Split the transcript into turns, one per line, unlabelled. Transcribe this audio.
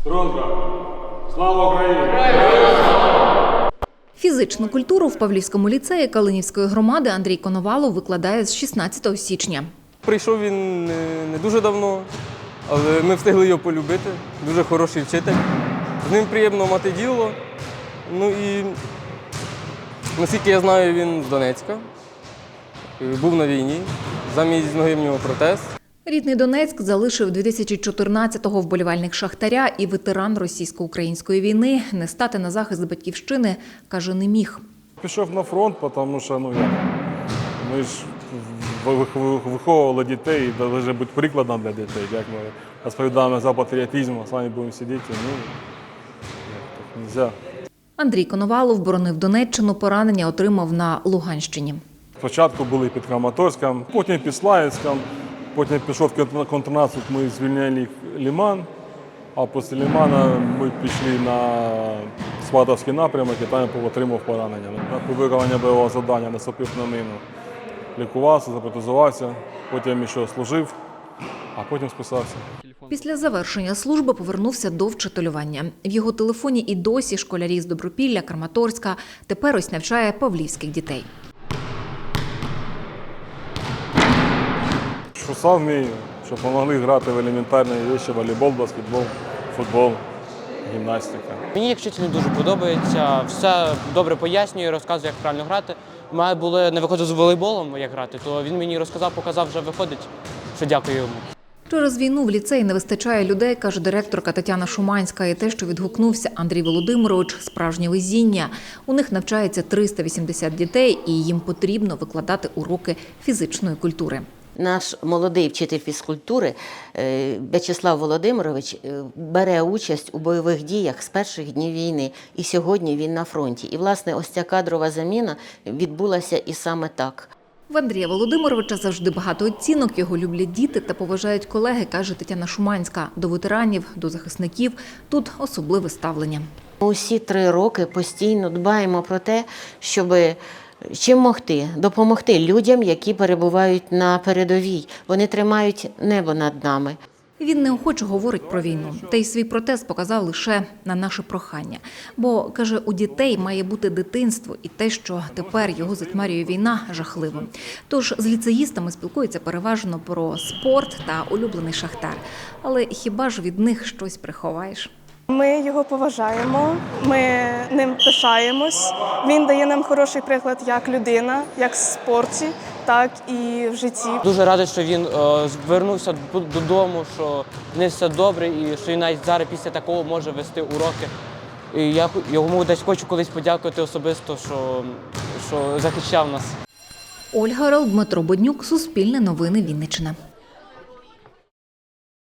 Струнка! Слава Україні!
Фізичну культуру в Павлівському ліцеї Калинівської громади Андрій Коновалов викладає з 16 січня.
Прийшов він не, дуже давно, але ми встигли його полюбити. Дуже хороший вчитель. З ним приємно мати діло. Ну і наскільки я знаю, він з Донецька. Був на війні. Замість ноги в нього протез.
Рідний Донецьк залишив 2014-го вболівальник Шахтаря і ветеран російсько-української війни. Не стати на захист батьківщини, каже, не міг.
Пішов на фронт, тому що ну, ми ж виховували дітей і повинні бути прикладом для дітей. Як ми розповідаємо за патріотизм, а самі будемо сидіти. Ну, так нельзя.
Андрій Коновалов боронив Донеччину, поранення отримав на Луганщині.
Спочатку були під Краматорськом, потім під Славянськом, потім пішов контр- контрнаступ, ми звільняли Ліман, а після Лімана ми пішли на Сватовський напрямок і там отримав поранення. На виконання бойового завдання наступив на мину. Лікувався, запротезувався, потім ще служив, а потім списався.
Після завершення служби повернувся до вчителювання. В його телефоні і досі школярі з Добропілля, Краматорська. Тепер ось навчає павлівських дітей.
Що сам вмію, щоб допомогли грати в елементарні речі, волейбол, баскетбол, футбол, гімнастика.
Мені як вчитель дуже подобається, все добре пояснює, розказує, як правильно грати. Має було не виходив з волейболом, як грати, то він мені розказав, показав, вже виходить, що дякую йому.
Через війну в ліцеї не вистачає людей, каже директорка Тетяна Шуманська. І те, що відгукнувся Андрій Володимирович, справжнє везіння. У них навчається 380 дітей, і їм потрібно викладати уроки фізичної культури.
Наш молодий вчитель фізкультури е, В'ячеслав Володимирович е, бере участь у бойових діях з перших днів війни, і сьогодні він на фронті. І, власне, ось ця кадрова заміна відбулася і саме так.
В Андрія Володимировича завжди багато оцінок. Його люблять діти та поважають колеги, каже Тетяна Шуманська. До ветеранів, до захисників тут особливе ставлення.
Усі три роки постійно дбаємо про те, щоб чим могти допомогти людям, які перебувають на передовій. Вони тримають небо над нами.
Він неохоче говорить про війну, та й свій протест показав лише на наше прохання. Бо каже, у дітей має бути дитинство, і те, що тепер його затьмарює війна, жахливо. Тож з ліцеїстами спілкується переважно про спорт та улюблений шахтар. Але хіба ж від них щось приховаєш?
Ми його поважаємо, ми ним пишаємось. Він дає нам хороший приклад як людина, як в спорті, так і в житті.
Дуже радий, що він е, звернувся додому, що них все добре, і що він навіть зараз після такого може вести уроки. І я йому десь хочу колись подякувати особисто, що, що захищав нас.
Ольга Рал, Дмитро Боднюк, Суспільне новини Вінниччина.